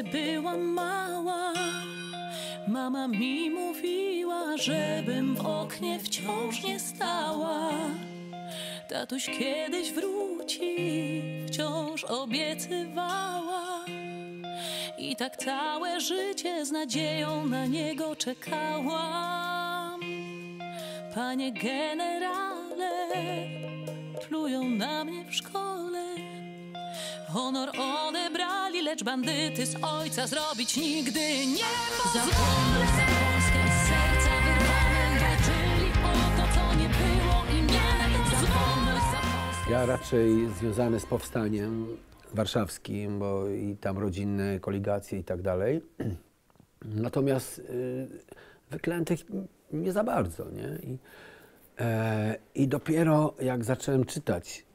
kiedy byłam mała, mama mi mówiła, żebym w oknie wciąż nie stała. Tatuś kiedyś wróci, wciąż obiecywała. I tak całe życie z nadzieją na niego czekałam. Panie generale, plują na mnie w szkole. Honor odebrali, lecz bandyty z ojca zrobić nigdy nie pozwolę. Za Polskę z serca wyrwane walczyli o to, co nie było i nie Polskę Ja raczej związany z powstaniem warszawskim, bo i tam rodzinne koligacje i tak dalej. Natomiast y, wyklętych nie za bardzo, nie? I, e, I dopiero jak zacząłem czytać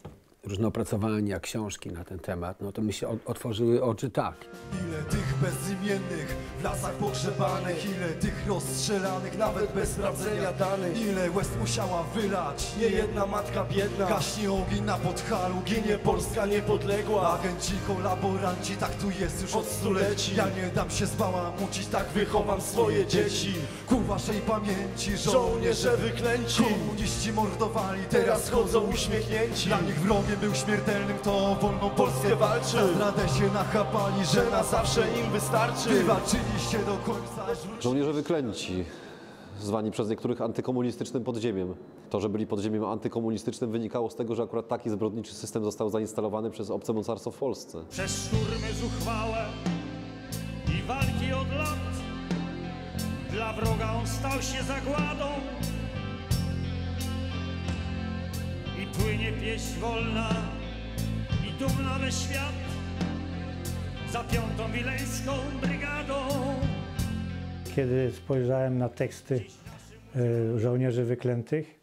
różne opracowania, książki na ten temat, no to mi się otworzyły oczy tak. Ile tych bezimiennych w lasach pogrzebanych Ile tych rozstrzelanych nawet bez sprawdzenia danych. Ile łez musiała wylać nie jedna matka biedna. Gaśnie ogień na podchalu, ginie Polska niepodległa. Agenci, kolaboranci, tak tu jest już od stuleci. Ja nie dam się zbałamucić, tak wychowam swoje dzieci. Ku waszej pamięci żołnierze wyklęci. Komuniści mordowali, teraz chodzą uśmiechnięci. Dla nich wrogiem był śmiertelnym, kto o wolną Polskę walczył Na zdradę się nachapali, że na zawsze im wystarczy Wywalczyliście do końca, Żołnierze wyklęci, zwani przez niektórych antykomunistycznym podziemiem. To, że byli podziemiem antykomunistycznym wynikało z tego, że akurat taki zbrodniczy system został zainstalowany przez obce mocarstwo w Polsce. Przez szturmy zuchwałe i walki od lat Dla wroga on stał się zagładą płynie pieśń wolna i dumna we świat Za piątą wileńską brygadą Kiedy spojrzałem na teksty e, żołnierzy wyklętych,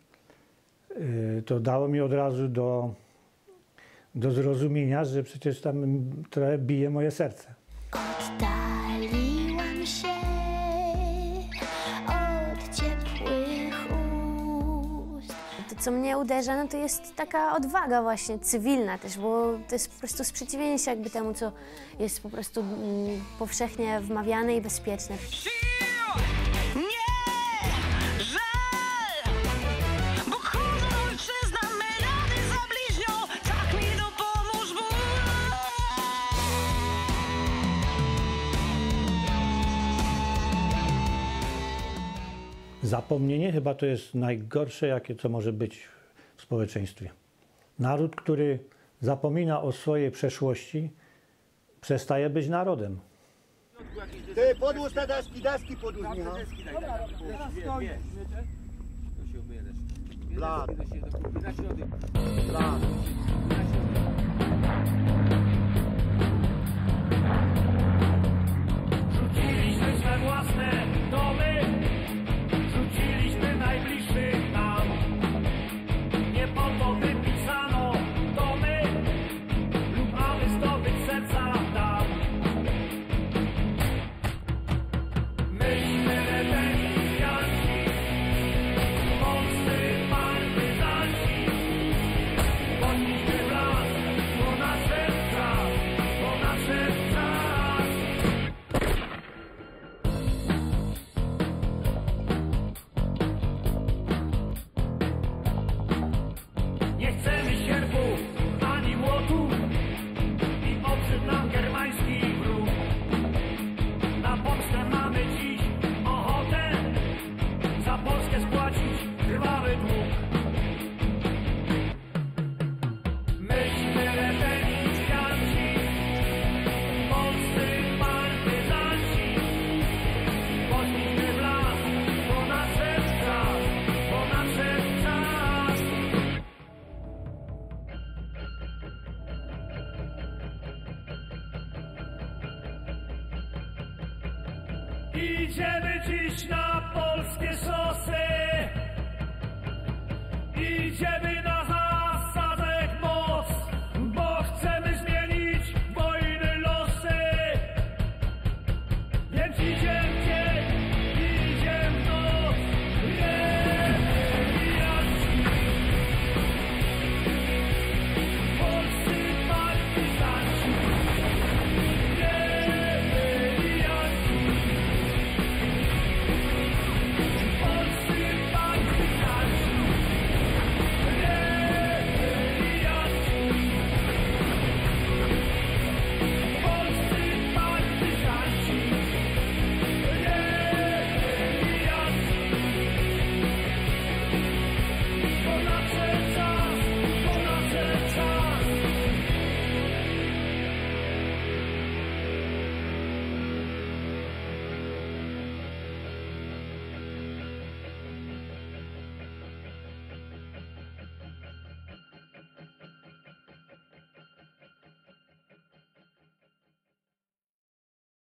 e, to dało mi od razu do, do zrozumienia, że przecież tam trochę bije moje serce. Oddaliłam co mnie uderza, no to jest taka odwaga właśnie, cywilna też, bo to jest po prostu sprzeciwienie się jakby temu, co jest po prostu mm, powszechnie wmawiane i bezpieczne. Zapomnienie chyba to jest najgorsze, jakie co może być w społeczeństwie. Naród, który zapomina o swojej przeszłości, przestaje być narodem. Ty podłóż te deski, deski podłóż, Michał. Blat. Blat. Idziemy dziś na polskie szosy